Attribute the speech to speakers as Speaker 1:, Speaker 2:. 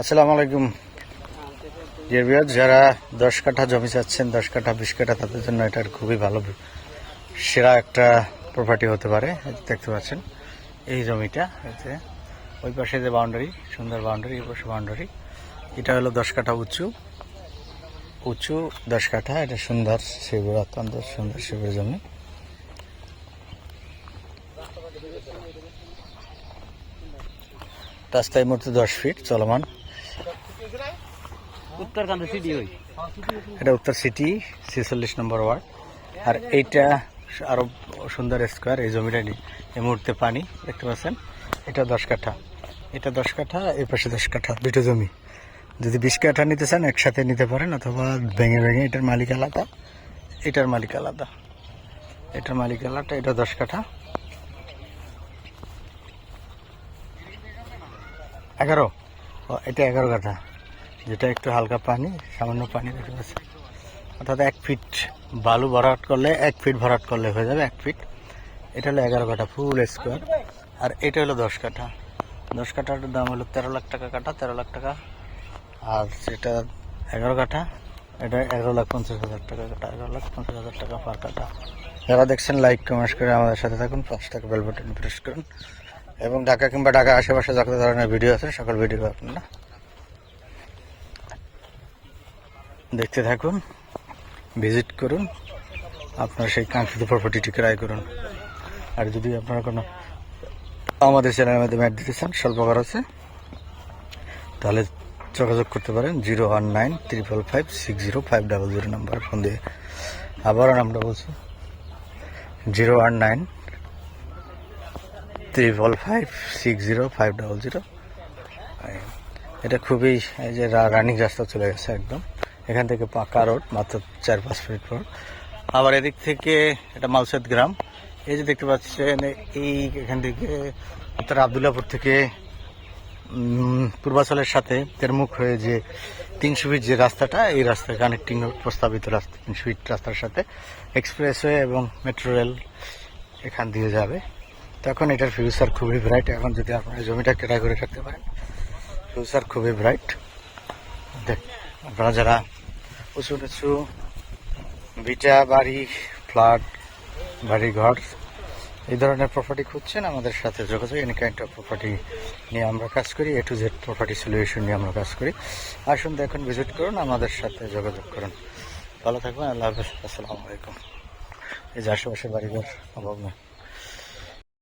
Speaker 1: আসসালামু আলাইকুম। ডিয়ার যারা দশ কাঠা জমি চাচ্ছেন, দশ কাঠা, বিশ কাঠা, তাদের জন্য এটার খুবই ভালো সেরা একটা প্রপার্টি হতে পারে, দেখতে পাচ্ছেন। এই জমিটা এতে ওই পাশে যে বাউন্ডারি সুন্দর বাউন্ডারি এই পাশে বাউন্ডারি এটা হলো দশ কাঠা উঁচু। উঁচু দশ কাঠা, এটা সুন্দর শিবির, অত্যন্ত সুন্দর শিবির জমি। রাস্তায় মধ্যে দশ ফিট চলমান। এটা উত্তর সিটি, ছেচল্লিশ নম্বর ওয়ার্ড। আর এইটা আরও সুন্দর স্কোয়ার এই জমিটা এই মুহূর্তে পানি, দেখতে পাচ্ছেন? এটা দশ কাঠা। এটা দশ কাঠা, এই পাশে দশ কাঠা, দুটো জমি। যদি বিশ কাঠা নিতে চান, একসাথে নিতে পারেন, অথবা ভেঙে ভেঙে, এটার মালিক আলাদা, এটার মালিক আলাদা। এটার মালিক আলাদা, এটা দশ কাঠা। এগারো। এটা এগারো কাঠা। যেটা একটু হালকা পানি, সামান্য পানি দেখতে পাচ্ছেন অর্থাৎ এক ফিট বালু ভরাট করলে, এক ফিট ভরাট করলে হয়ে যাবে এক ফিট। এটা হলো এগারো কাঠা, ফুল স্কোয়ার। আর এটা হলো দশ কাঠা। দশ কাঠার দাম হলো তেরো লাখ টাকা কাঠা, তেরো লাখ টাকা। আর যেটা এগারো কাঠা, এটা এগারো লাখ পঞ্চাশ হাজার টাকা কাটা এগারো লাখ পঞ্চাশ হাজার টাকা পার কাঠা। যারা দেখছেন, লাইক, কমেন্ট করে আমাদের সাথে থাকুন পাঁচ টাকা বেল বাটন প্রেস করুন। এবং ঢাকা কিংবা ঢাকা আশেপাশে যত ধরনের ভিডিও আছে, সকল ভিডিও আপনারা দেখতে থাকুন ভিজিট করুন, আপনার সেই কাঙ্ক্ষিত প্রপার্টিটি ক্রয় করুন। আর যদি আপনারা কোনো আমাদের চ্যানেলের মধ্যে ম্যাট দিতে চান, স্বল্প খরচে তাহলে যোগাযোগ করতে পারেন zero one nine triple five six zero five double zero number phone দিয়ে। আবারও নামটা বলছি, zero one nine triple five six zero five double zero. এটা খুবই, এই যে রানিং রাস্তা চলে গেছে একদম। এখান থেকে পাকা রোড, মাত্র চার, পাঁচ ফিট রোড আবার এদিক থেকে এটা মালসেদ গ্রাম। এই যে দেখতে পাচ্ছেন, এই এখান থেকে উত্তর আবদুল্লাপুর থেকে পূর্বাচলের সাথে তেরমুখ হয়ে যে তিনশো ফিট যে রাস্তাটা, এই রাস্তায় কানেক্টিং প্রস্তাবিত রাস্তা তিনশো ফিট রাস্তার সাথে এক্সপ্রেসওয়ে এবং মেট্রো রেল এখান দিয়ে যাবে। তখন এটার ফিউচার খুবই ব্রাইট এখন যদি আপনারা জমিটা কেনা করে রাখতে পারেন ফিউচার খুবই ব্রাইট আপনারা যারা উঁচু নিচু ভিটা, বাড়ি, ফ্ল্যাট বাড়ি ঘর এই ধরনের প্রপার্টি খুঁজছেন? আমাদের সাথে যোগাযোগ এনি কাইন্ড অফ প্রপার্টি নিয়ে আমরা কাজ করি A to Z property solution নিয়ে আমরা কাজ করি। আসুন দেখুন ভিজিট করুন, আমাদের সাথে যোগাযোগ করুন। ভালো থাকবেন, আল্লাহ হাফেজ, আসসালামু আলাইকুম। এই যে আশেপাশে বাড়িঘর, অভাব নেই।